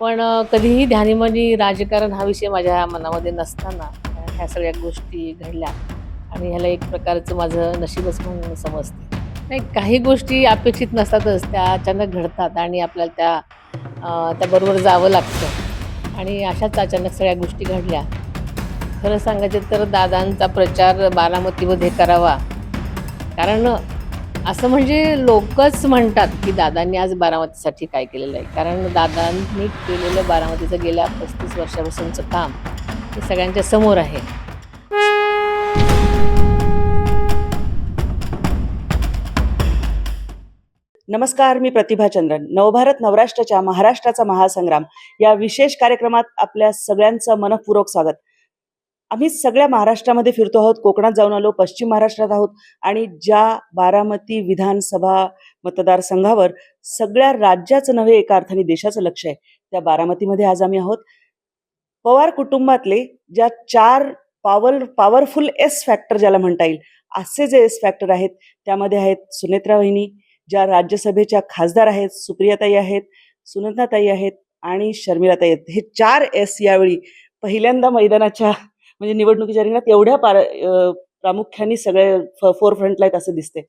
पण कधीही ध्यानीमनी राजकारण हा विषय माझ्या मनामध्ये नसताना ह्या सगळ्या गोष्टी घडल्या आणि ह्याला एक प्रकारचं माझं नशीबच म्हणून समजते. नाही काही गोष्टी अपेक्षित नसतातच त्या अचानक घडतात आणि आपल्याला त्या त्याबरोबर जावं लागतं. आणि अशाच अचानक सगळ्या गोष्टी घडल्या. खरं सांगायचं तर दादांचा प्रचार बारामतीमध्ये करावा. कारण असं म्हणजे लोकच म्हणतात की दादांनी आज बारामतीसाठी काय केलेलं आहे. कारण दादांनी केलेलं बारामतीचं गेल्या पस्तीस वर्षापासूनचं काम हे सगळ्यांच्या समोर आहे. नमस्कार मी प्रतिभा चंद्रन. नवभारत नवराष्ट्राच्या महाराष्ट्राचा महासंग्राम या विशेष कार्यक्रमात आपल्या सगळ्यांचं मनपूर्वक स्वागत. आम्ही सगळ्या महाराष्ट्रामध्ये फिरतो आहोत. कोकणात जाऊन आलो पश्चिम महाराष्ट्रात आहोत. आणि ज्या बारामती विधानसभा मतदारसंघावर सगळ्या राज्याचं नव्हे एका अर्थाने देशाचं लक्ष आहे त्या बारामतीमध्ये आज आम्ही आहोत. पवार कुटुंबातले ज्या चार पॉवर पॉवरफुल एस फॅक्टर ज्याला म्हणता येईल असे जे एस फॅक्टर आहेत त्यामध्ये आहेत सुनेत्रा वहिनी ज्या राज्यसभेच्या खासदार आहेत सुप्रियाताई आहेत सुनंदाताई आहेत आणि शर्मिलाताई आहेत. हे चार एस यावेळी पहिल्यांदा मैदानाच्या म्हणजे निवडणुकीच्या रिंगणात एवढ्या पार प्रामुख्याने सगळे फोर फ्रंटला आहेत असं दिसते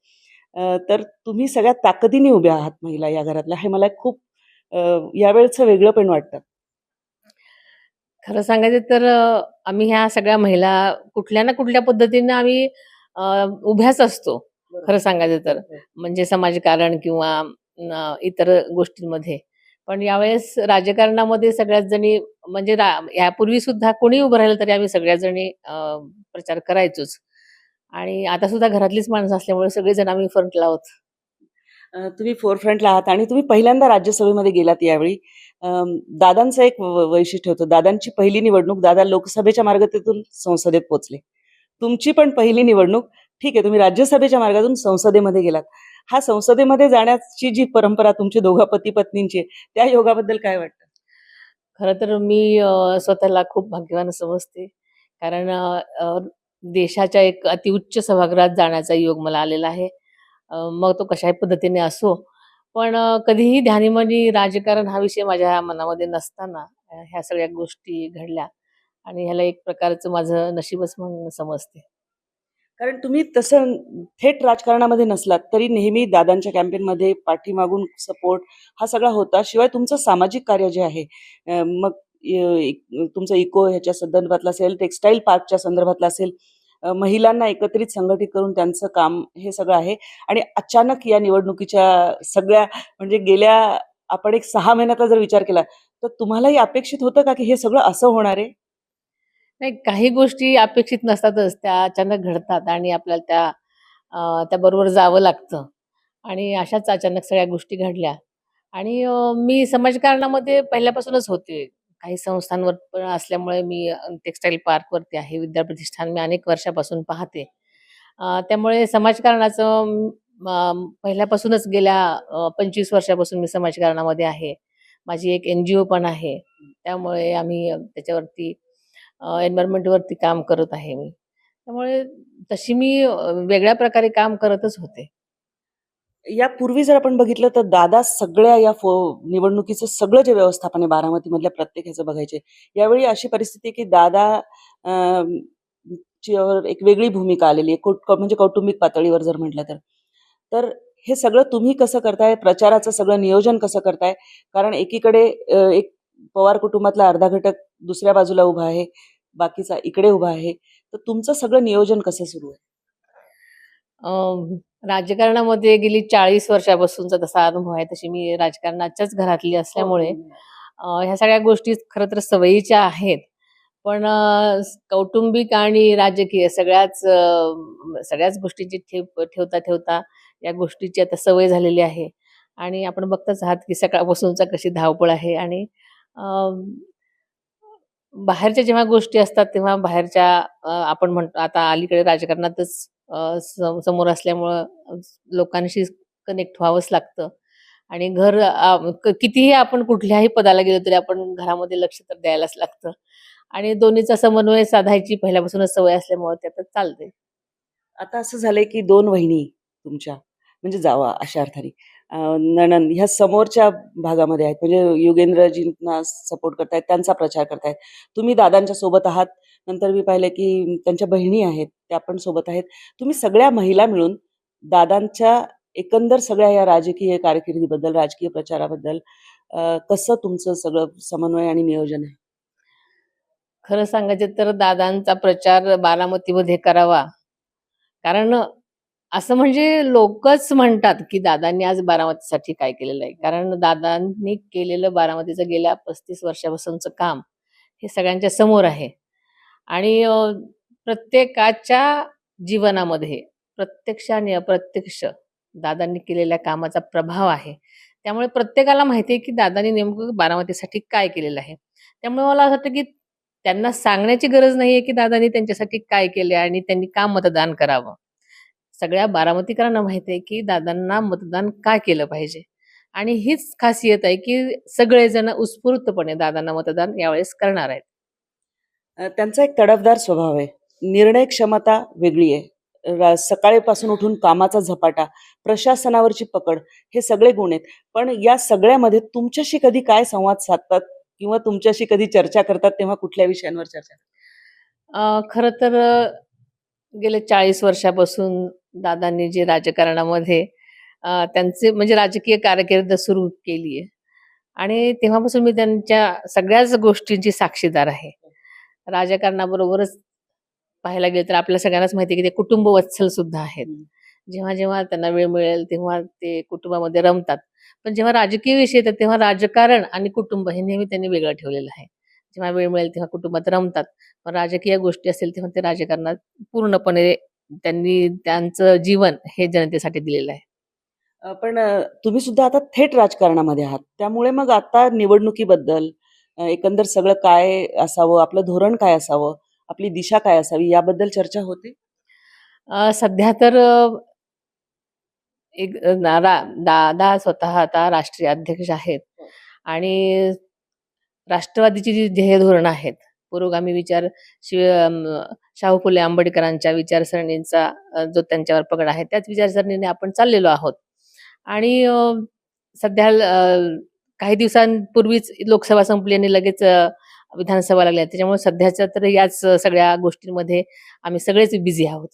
तर तुम्ही सगळ्यात ताकदीने उभ्या आहात महिला या घरातल्या हे मला खूप यावेळचं वेगळं पण वाटतं. खरं सांगायचं तर आम्ही ह्या सगळ्या महिला कुठल्या ना कुठल्या पद्धतीनं आम्ही उभ्याच असतो. खरं सांगायचं तर. म्हणजे समाजकारण किंवा इतर गोष्टींमध्ये. पण यावेळेस राजकारणामध्ये सगळ्याच जणी म्हणजे यापूर्वी सुद्धा कोणी उभं राहिलं तरी आम्ही सगळ्या जणी प्रचार करायचोच. आणि आता सुद्धा घरातलीच माणसं असल्यामुळे सगळेजण आम्ही फ्रंटला आहोत. तुम्ही फोर फ्रंटला आहात आणि तुम्ही पहिल्यांदा राज्यसभेमध्ये गेलात यावेळी. दादांचं एक वैशिष्ट्य होतं. दादांची पहिली निवडणूक दादा लोकसभेच्या मार्गातून संसदेत पोहोचले. तुमची पण पहिली निवडणूक. ठीक आहे तुम्ही राज्यसभेच्या मार्गातून संसदेमध्ये गेलात. हा संसदेमध्ये जाण्याची जी परंपरा तुमची दोघा पती पत्नींची त्या योगाबद्दल काय वाटतं? खरं तर मी स्वतःला खूप भाग्यवान समजते. कारण देशाच्या एक अतिउच्च सभागृहात जाण्याचा योग मला आलेला आहे. मग तो कशाही पद्धतीने असो. पण कधीही ध्यानीमनी राजकारण हा विषय माझ्या मनामध्ये नसताना ह्या सगळ्या गोष्टी घडल्या. आणि ह्याला एक प्रकारचं माझं नशीबच म्हणून समजते. कारण तुम्ही तसं थेट राजकारणामध्ये नसलात तरी नेहमी दादांच्या कॅम्पेनमध्ये पाठीमागून सपोर्ट हा सगळा होता. शिवाय तुमचं सामाजिक कार्य जे आहे मग तुमचं इको ह्याच्या संदर्भातलं असेल टेक्स्टाईल पार्कच्या संदर्भातलं असेल महिलांना एकत्रित संघटित करून त्यांचं काम हे सगळं आहे. आणि अचानक या निवडणुकीच्या सगळ्या म्हणजे गेल्या आपण एक सहा महिन्याचा जर विचार केला तर तुम्हालाही अपेक्षित होतं का की हे सगळं असं होणार आहे? नाही काही गोष्टी अपेक्षित नसतातच. त्या अचानक घडतात आणि आपल्याला त्या त्याबरोबर जावं लागतं. आणि अशाच अचानक सगळ्या गोष्टी घडल्या. आणि मी समाजकारणामध्ये पहिल्यापासूनच होते. काही संस्थांवर पण असल्यामुळे मी टेक्स्टाईल पार्कवरती आहे विद्याप्रतिष्ठान मी अनेक वर्षापासून पाहते. त्यामुळे समाजकारणाचं पहिल्यापासूनच गेल्या पंचवीस वर्षापासून मी समाजकारणामध्ये आहे. माझी एक एन जी ओ पण आहे. त्यामुळे आम्ही त्याच्यावरती एन्व्हायरमेंटवरती काम करत आहे मी. त्यामुळे तशी मी वेगळ्या प्रकारे काम करतच होते. यापूर्वी जर आपण बघितलं तर दादा सगळ्या या फो निवडणुकीचं सगळं जे व्यवस्थापन आहे बारामतीमधल्या प्रत्येक ह्याचं बघायचे यावेळी अशी परिस्थिती आहे की दादा ची एक वेगळी भूमिका आलेली आहे म्हणजे कौटुंबिक पातळीवर जर म्हटलं तर. तर हे सगळं तुम्ही कसं करताय? प्रचाराचं सगळं नियोजन कसं करताय? कारण एकीकडे एक पवार कुटुंबातला अर्धा घटक दुसऱ्या बाजूला उभा आहे बाकीचा इकडे उभा आहे. तर तुमचं सगळं नियोजन कसं सुरू आहे? राजकारणामध्ये गेली चाळीस वर्षापासूनचा तसा अनुभव आहे तशी मी राजकारणाच्याच घरातली असल्यामुळे अ, ह्या सगळ्या गोष्टी खरं तर सवयीच्या आहेत. पण कौटुंबिक आणि राजकीय सगळ्याच सगळ्याच गोष्टींची ठेव ठेवता ठेवता या गोष्टीची आता सवय झालेली आहे. आणि आपण बघतच आहात की सकाळपासूनचा कशी धावपळ आहे आणि बाहेरच्या जेव्हा गोष्टी असतात तेव्हा बाहेरच्या आपण म्हणतो आता अलीकडे राजकारणातच सम- समोर असल्यामुळं लोकांशी कनेक्ट व्हावंच लागतं. आणि घर कितीही आपण कुठल्याही पदाला गेलो तरी आपण घरामध्ये लक्ष तर द्यायलाच लागतं. आणि दोन्हीचा समन्वय साधायची पहिल्यापासूनच सवय असल्यामुळे त्यातच चालते आता असं झालंय की दोन वहिनी तुमच्या म्हणजे जावा अशा अर्थाने. नणंद ह्या समोरच्या भागामध्ये आहेत. म्हणजे युगेंद्रजींना सपोर्ट करतायत त्यांचा प्रचार करतायत. तुम्ही दादांच्या सोबत आहात. नंतर मी पाहिलं की त्यांच्या बहिणी आहेत त्या पण सोबत आहेत. तुम्ही सगळ्या महिला मिळून दादांच्या एकंदर सगळ्या या राजकीय कारकिर्दीबद्दल राजकीय प्रचाराबद्दल कसं तुमचं सगळं समन्वय आणि नियोजन आहे? खरं सांगायचं तर दादांचा प्रचार बारामतीमध्ये करावा. कारण असं म्हणजे लोकच म्हणतात की दादांनी आज बारामतीसाठी काय केलेलं आहे. कारण दादांनी केलेलं बारामतीचं गेल्या पस्तीस वर्षापासूनचं काम हे सगळ्यांच्या समोर आहे. आणि प्रत्येकाच्या जीवनामध्ये प्रत्यक्ष आणि अप्रत्यक्ष दादांनी केलेल्या कामाचा प्रभाव आहे. त्यामुळे प्रत्येकाला माहिती आहे की दादांनी नेमकं बारामतीसाठी काय केलेलं आहे. त्यामुळे मला असं वाटतं की त्यांना सांगण्याची गरज नाहीये की दादांनी त्यांच्यासाठी काय केले आणि त्यांनी का मतदान करावं. सगळ्या बारामतीकरांना माहिती आहे की दादांना मतदान का केलं पाहिजे? आणि हीच खासियत आहे की सगळेजण उत्स्फूर्तपणे दादांना मतदान यावेळेस करणार आहेत. त्यांचा एक तडफदार स्वभाव आहे. निर्णय क्षमता वेगळी आहे. सकाळीपासून उठून कामाचा झपाटा प्रशासनावरची पकड हे सगळे गुण आहेत. पण या सगळ्यामध्ये तुमच्याशी कधी काय संवाद साधतात किंवा तुमच्याशी कधी चर्चा करतात तेव्हा कुठल्या विषयांवर चर्चा खरं तर अं, गेले चाळीस वर्षापासून दादांनी जे राजकारणामध्ये त्यांचे म्हणजे राजकीय कारकीर्द सुरू केली आहे आणि तेव्हापासून मी त्यांच्या सगळ्याच गोष्टींची साक्षीदार आहे. राजकारणाबरोबरच पाहायला गेलं तर आपल्या सगळ्यांनाच माहिती आहे की ते कुटुंब वत्सल सुद्धा आहेत. जेव्हा जेव्हा त्यांना वेळ मिळेल तेव्हा ते कुटुंबामध्ये रमतात. पण जेव्हा राजकीय विषय येतात तेव्हा राजकारण आणि कुटुंब हे नेहमी त्यांनी वेगळं ठेवलेलं आहे. जेव्हा वेळ मिळेल तेव्हा कुटुंबात रमतात. पण राजकीय गोष्टी असेल तेव्हा ते राजकारणात पूर्णपणे त्यांनी त्यांचं जीवन हे जनतेसाठी दिलेलं आहे. पण तुम्ही सुद्धा आता थेट राजकारणामध्ये आहात. त्यामुळे मग आता निवडणुकीबद्दल एकंदर सगळं काय असावं आपलं धोरण काय असावं आपली दिशा काय असावी याबद्दल चर्चा होते? सध्या तर एक अ, ना- रा- दादा स्वतः आता राष्ट्रीय अध्यक्ष आहेत. आणि राष्ट्रवादीची जी ध्येय धोरणं आहेत पुरोगामी विचार शिव शाहू फुले आंबेडकरांच्या विचारसरणींचा जो त्यांच्यावर पकड आहे त्याच विचारसरणीने आपण चाललेलो आहोत. आणि सध्या काही दिवसांपूर्वीच लोकसभा संपली आणि लगेच विधानसभा लागल्या. त्याच्यामुळे सध्याच्या तर याच सगळ्या गोष्टींमध्ये आम्ही सगळेच बिझी आहोत.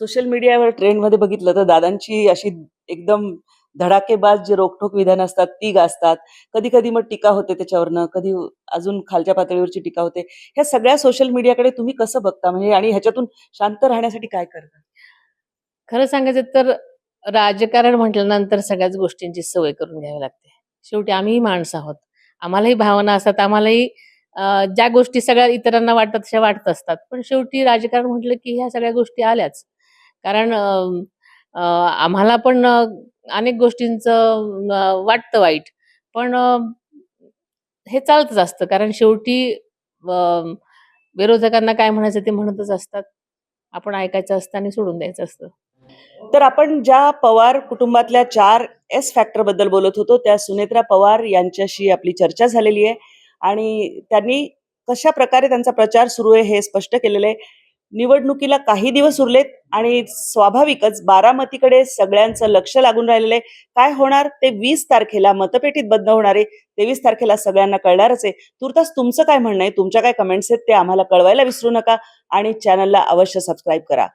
सोशल मीडियावर ट्रेंडमध्ये बघितलं तर दादांची अशी एकदम धडाकेबाज जे रोखठोक विधान असतात ती गाजतात. कधी कधी मग टीका होते त्याच्यावरनं कधी अजून खालच्या पातळीवरची टीका होते. ह्या सगळ्या सोशल मीडियाकडे तुम्ही कसं बघता? म्हणजे आणि ह्याच्यातून शांत राहण्यासाठी काय करता? खरं सांगायचं तर राजकारण म्हटल्यानंतर सगळ्याच गोष्टींची सवय करून घ्यावी लागते. शेवटी आम्हीही माणसं आहोत. आम्हालाही भावना असतात. आम्हालाही ज्या गोष्टी सगळ्या इतरांना वाटतात तशा वाटत असतात. पण शेवटी राजकारण म्हटलं की ह्या सगळ्या गोष्टी आल्याच. कारण आम्हाला पण अनेक गोष्टींचं वाटतं वाईट. पण हे चालतच असतं. कारण शेवटी अं, विरोधकांना काय म्हणायचं ते म्हणतच असतात. आपण ऐकायचं असतं आणि सोडून द्यायचं असतं. तर आपण ज्या पवार कुटुंबातल्या चार एस फॅक्टरबद्दल बोलत होतो त्या सुनेत्रा पवार यांच्याशी आपली चर्चा झालेली आहे. आणि त्यांनी कशा प्रकारे त्यांचा प्रचार सुरू आहे हे स्पष्ट केलेलं आहे. निवडणुकीला काही दिवस उरलेत आणि स्वाभाविकच बारामतीकडे सगळ्यांचं लक्ष लागून राहिलेलं आहे. काय होणार? ते वीस तारखेला मतपेटीत बंद होणार आहे. तेवीस तारखेला सगळ्यांना कळणारच आहे. तुर्तास तुमचं काय म्हणणं आहे? तुमच्या काय कमेंट्स आहेत ते आम्हाला कळवायला विसरू नका आणि चॅनलला अवश्य सबस्क्राईब करा.